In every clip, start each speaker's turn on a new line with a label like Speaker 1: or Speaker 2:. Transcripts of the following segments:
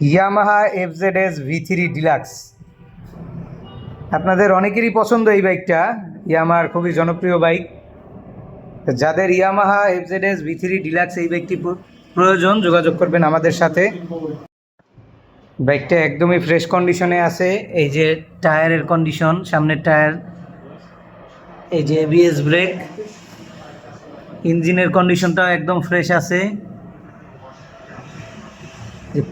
Speaker 1: Yamaha FZ S V three deluxe আপনাদের অনেকেরই পছন্দ এই বাইকটা। ইয়ামাহার খুবই জনপ্রিয় বাইক। যাদের Yamaha FZ S V three deluxe এই বাইকটি প্রয়োজন, যোগাযোগ করবেন আমাদের সাথে। বাইকটা একদমই ফ্রেশ কন্ডিশনে আছে। এই যে টায়ারের কন্ডিশন সামনের টায়ার, এই যে এবিএস ব্রেক ইঞ্জিনের কন্ডিশনটাও একদম ফ্রেশ আছে।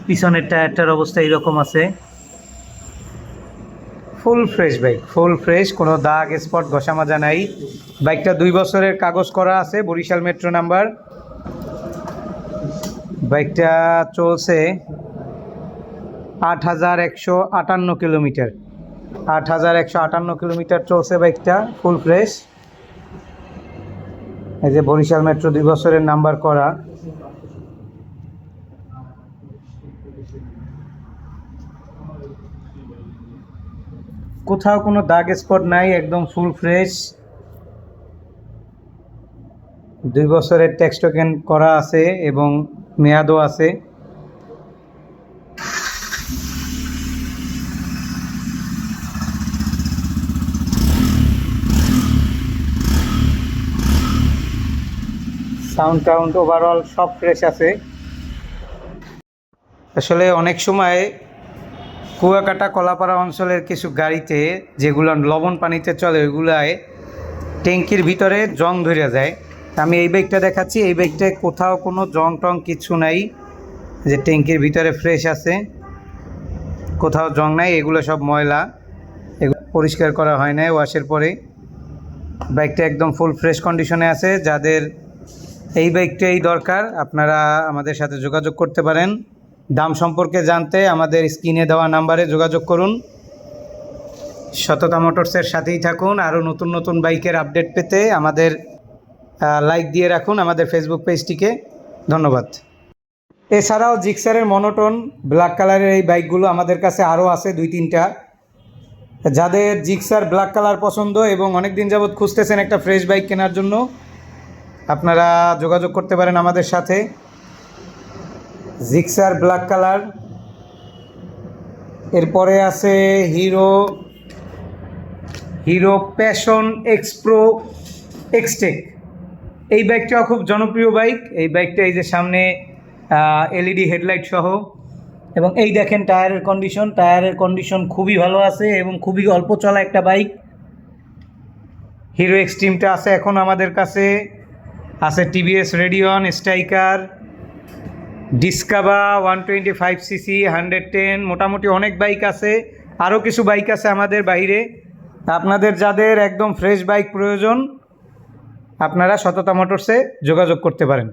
Speaker 1: পিছনের টায়ারটার অবস্থা এইরকম আছে। Full fresh bike full fresh কোনো দাগ স্পট ঘষা মাজা নাই। বাইকটা দুই বছরের কাগজ করা আছে, বরিশাল মেট্রো নাম্বার বাইকটা চলছে আট হাজার একশো আটান্ন কিলোমিটার। আট হাজার একশো আটান্ন কিলোমিটার চলছে বাইকটা ফুল ফ্রেশ এই যে বরিশাল মেট্রো দুই বছরের নাম্বার করা। কোথাও কোনো দাগ স্পট নাই, একদম ফুল ফ্রেশ দুই বছরের ট্যাক্স টোকেন করা আছে এবং মেয়াদও আছে। সাউন্ড টাউন্ড ওভারঅল সব ফ্রেশ আছে। আসলে অনেক সময় কুয়াকাটা কলাপাড়া অঞ্চলের কিছু গাড়িতে যেগুলো লবণ পানিতে চলে, ওইগুলায় ট্যাঙ্কির ভিতরে জং ধরে যায়। আমি এই বাইকটা দেখাচ্ছি। এই বাইকটায় কোথাও কোনো জং টং কিছু নাই। যে ট্যাঙ্কির ভিতরে ফ্রেশ আছে, কোথাও জং নাই, এগুলো সব ময়লা। এগুলো পরিষ্কার করা হয় না ওয়াশের পরে। বাইকটা একদম ফুল ফ্রেশ কন্ডিশনে আছে। যাদের এই বাইকটাই দরকার, আপনারা আমাদের সাথে যোগাযোগ করতে পারেন। দাম সম্পর্কে জানতে আমাদের স্ক্রিনে দেওয়া নাম্বারে যোগাযোগ করুন। সততা মোটরসের সাথেই থাকুন। আরও নতুন নতুন বাইকের আপডেট পেতে আমাদের লাইক দিয়ে রাখুন আমাদের ফেসবুক পেজটিকে ধন্যবাদ। এছাড়াও জিক্সারের মনোটন ব্ল্যাক কালারের এই বাইকগুলো আমাদের কাছে আরও আছে দুই, তিনটা। যাদের জিক্সার ব্ল্যাক কালার পছন্দ এবং অনেক দিন যাবৎ খুঁজতেছেন একটা ফ্রেশ বাইক কেনার জন্য, আপনারা যোগাযোগ করতে পারেন আমাদের সাথে। Gixxer black colour. এরপরে আছে Hero Hero Passion Xpro Xtec. এই বাইকটাও খুব জনপ্রিয় বাইক। এই বাইকটা এই যে সামনে এলইডি হেডলাইট সহ। এবং এই দেখেন টায়ারের কন্ডিশন। টায়ারের কন্ডিশন খুবই ভালো আছে এবং খুবই অল্প চলা একটা বাইক। হিরো এক্সট্রিমটা আছে এখন আমাদের কাছে। আছে TVS Radeon Striker. Discover one twenty five cc hundred ten মোটামুটি অনেক বাইক আছে। আরও কিছু বাইক আছে আমাদের বাইরে। আপনাদের যাদের একদম ফ্রেশ বাইক প্রয়োজন, আপনারা সততা মোটরসে যোগাযোগ করতে পারেন।